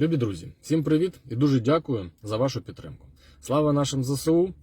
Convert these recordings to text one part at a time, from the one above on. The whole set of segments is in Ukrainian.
Любі друзі, всім привіт і дуже дякую за вашу підтримку. Слава нашим ЗСУ,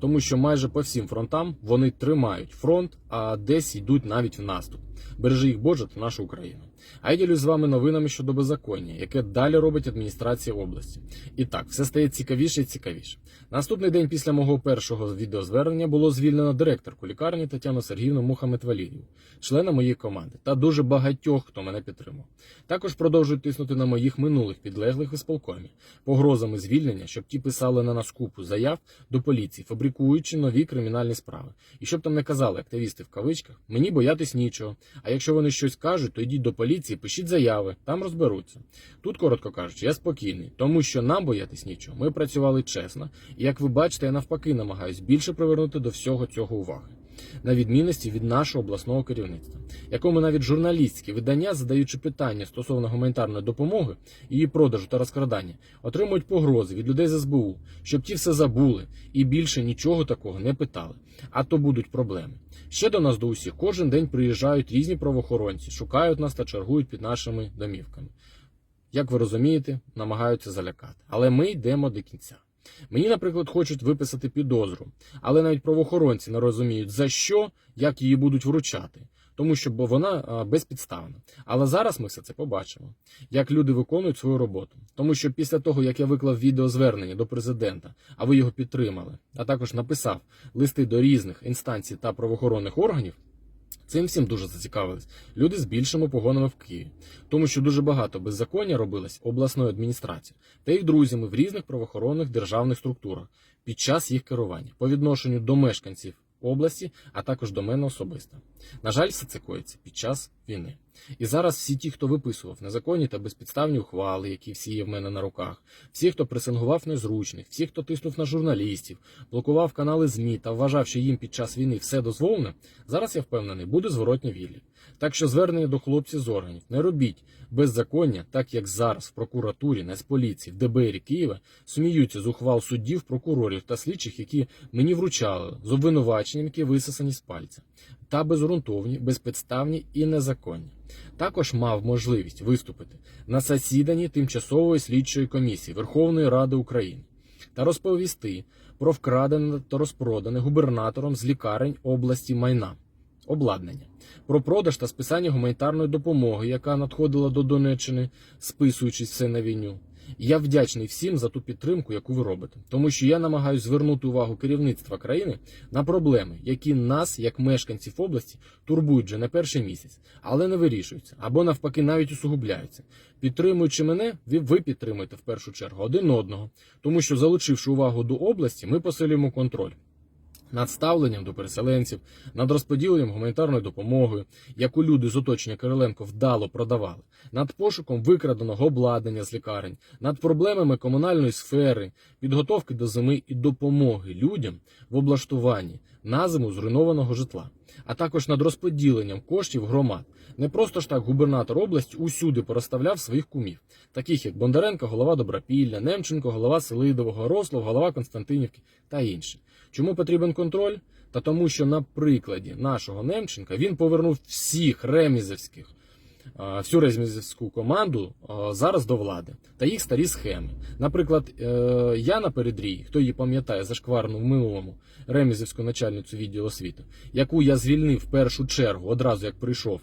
тому що майже по всім фронтам вони тримають фронт, а десь йдуть навіть в наступ. Бережи їх Боже та нашу Україну. А я ділюсь з вами новинами щодо беззаконня, яке далі робить адміністрація області. І так, все стає цікавіше і цікавіше. Наступний день після мого першого відеозвернення було звільнено директорку лікарні Тетяну Сергіївну Мухамед Валірію, члена моєї команди та дуже багатьох, хто мене підтримав. Також продовжують тиснути на моїх минулих підлеглих ісполкомі, погрозами звільнення, щоб ті писали на нас купу заяв до поліції, фабрикуючи нові кримінальні справи. І щоб там не казали активісти в кавичках, мені боятись нічого. А якщо вони щось кажуть, то йдіть до поліції, пишіть заяви, там розберуться. Тут, коротко кажучи, я спокійний, тому що нам боятись нічого. Ми працювали чесно, і як ви бачите, я навпаки намагаюсь більше привернути до всього цього уваги. На відмінності від нашого обласного керівництва, якому навіть журналістські видання, задаючи питання стосовно гуманітарної допомоги, її продажу та розкрадання, отримують погрози від людей з СБУ, щоб ті все забули і більше нічого такого не питали. А то будуть проблеми. Ще до нас до усіх кожен день приїжджають різні правоохоронці, шукають нас та чергують під нашими домівками. Як ви розумієте, намагаються залякати. Але ми йдемо до кінця. Мені, наприклад, хочуть виписати підозру, але навіть правоохоронці не розуміють за що, як її будуть вручати, тому що вона безпідставна. Але зараз ми все це побачимо, як люди виконують свою роботу. Тому що після того, як я виклав відеозвернення до президента, а ви його підтримали, а також написав листи до різних інстанцій та правоохоронних органів. Цим всім дуже зацікавились люди з більшими погонами в Києві, тому що дуже багато беззаконня робилось обласною адміністрацією та їх друзями в різних правоохоронних державних структурах під час їх керування по відношенню до мешканців області, а також до мене особисто. На жаль, все це коїться під час війни. І зараз всі ті, хто виписував незаконні та безпідставні ухвали, які всі є в мене на руках, всі, хто пресингував незручних, всі, хто тиснув на журналістів, блокував канали ЗМІ та вважав, що їм під час війни все дозволено, зараз я впевнений, буде зворотній відлік. Так що звернення до хлопців з органів не робіть беззаконня, так як зараз в прокуратурі, Нацполіції, в ДБРі Києва сміються з ухвал суддів, прокурорів та слідчих, які мені вручали з обвинуваченням, які висосані з пальця, та безґрунтовні, безпідставні і незаконні. Також мав можливість виступити на засіданні тимчасової слідчої комісії Верховної Ради України та розповісти про вкрадене та розпродане губернатором з лікарень області майна. Обладнання про продаж та списання гуманітарної допомоги, яка надходила до Донеччини, списуючись все на війню. Я вдячний всім за ту підтримку, яку ви робите, тому що я намагаюся звернути увагу керівництва країни на проблеми, які нас, як мешканців області, турбують вже не перший місяць, але не вирішуються або навпаки навіть усугубляються. Підтримуючи мене, ви підтримуєте в першу чергу один одного, тому що залучивши увагу до області, ми посилюємо контроль над ставленням до переселенців, над розподіленням гуманітарної допомоги, яку люди з оточення Кириленко вдало продавали, над пошуком викраденого обладнання з лікарень, над проблемами комунальної сфери, підготовки до зими і допомоги людям в облаштуванні на зиму зруйнованого житла, а також над розподіленням коштів громад. Не просто ж так губернатор області усюди пороставляв своїх кумів, таких як Бондаренко, голова Добропілля, Немченко, голова Селидового, Рослов, голова Константинівки та інші. Чому потрібен контроль? Та тому, що на прикладі нашого Немченка він повернув всіх ремізівських, а, всю резмізівську команду зараз до влади та їх старі схеми. Наприклад, е, Яна Передрій, хто її пам'ятає зашкварну в минулому ремізівську начальницю відділу освіти, яку я звільнив в першу чергу одразу як прийшов.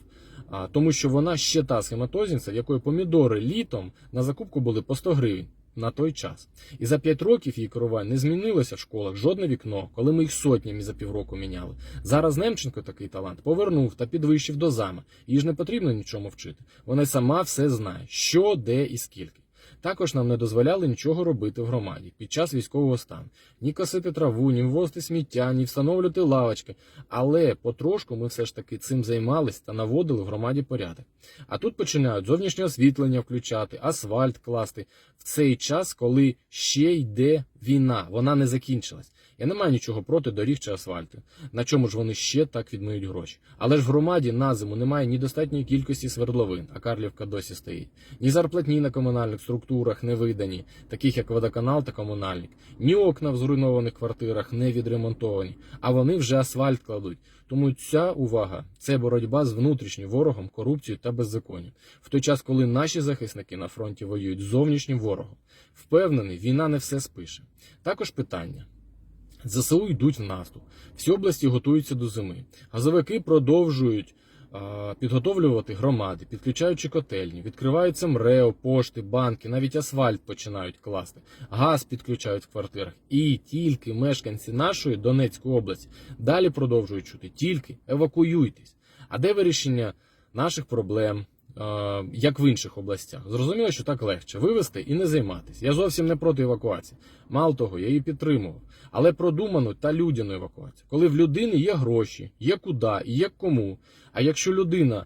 Тому що вона ще та схематозінця, в якої помідори літом на закупку були по 100 гривень на той час. І за 5 років її керування не змінилося в школах жодне вікно, коли ми їх сотнями за півроку міняли. Зараз Немченко такий талант повернув та підвищив до зами. Їй ж не потрібно нічому вчити. Вона сама все знає, що, де і скільки. Також нам не дозволяли нічого робити в громаді під час військового стану. Ні косити траву, ні ввозити сміття, ні встановлювати лавочки. Але потрошку ми все ж таки цим займались та наводили в громаді порядок. А тут починають зовнішнє освітлення включати, асфальт класти в цей час, коли ще йде війна. Вона не закінчилась. Я не маю нічого проти доріг чи асфальту, на чому ж вони ще так відмиють гроші. Але ж в громаді на зиму немає ні достатньої кількості свердловин, а Карлівка досі стоїть. Ні зарплатні на комунальних структурах не видані, таких як водоканал та комунальник, ні окна в зруйнованих квартирах не відремонтовані, а вони вже асфальт кладуть. Тому ця увага це боротьба з внутрішнім ворогом, корупцією та беззаконням. В той час, коли наші захисники на фронті воюють з зовнішнім ворогом. Впевнений, війна не все спише. Також питання. ЗСУ йдуть в наступ. Всі області готуються до зими. Газовики продовжують а, підготовлювати громади, підключаючи котельні, відкриваються МРЕО, пошти, банки, навіть асфальт починають класти, газ підключають в квартирах. І тільки мешканці нашої Донецької області далі продовжують чути тільки евакуюйтесь. А де вирішення наших проблем? Е, Як в інших областях, зрозуміло, що так легше вивести і не займатися. Я зовсім не проти евакуації. Мало того, я її підтримував, але продуману та людяну евакуацію, коли в людини є гроші, є куди і є кому. А якщо людина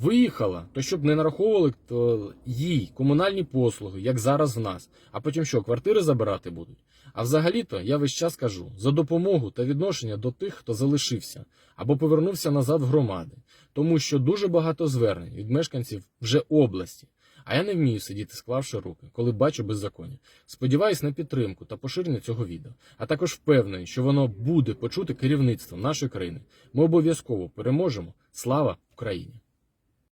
виїхала, то щоб не нараховували то їй комунальні послуги, як зараз в нас. А потім що, квартири забирати будуть? А взагалі-то я весь час кажу за допомогу та відношення до тих, хто залишився або повернувся назад в громади, тому що дуже багато звернень від мешканців вже області. А я не вмію сидіти, склавши руки, коли бачу беззаконня. Сподіваюсь на підтримку та поширення цього відео, а також впевнений, що воно буде почути керівництвом нашої країни. Ми обов'язково переможемо. Слава Україні!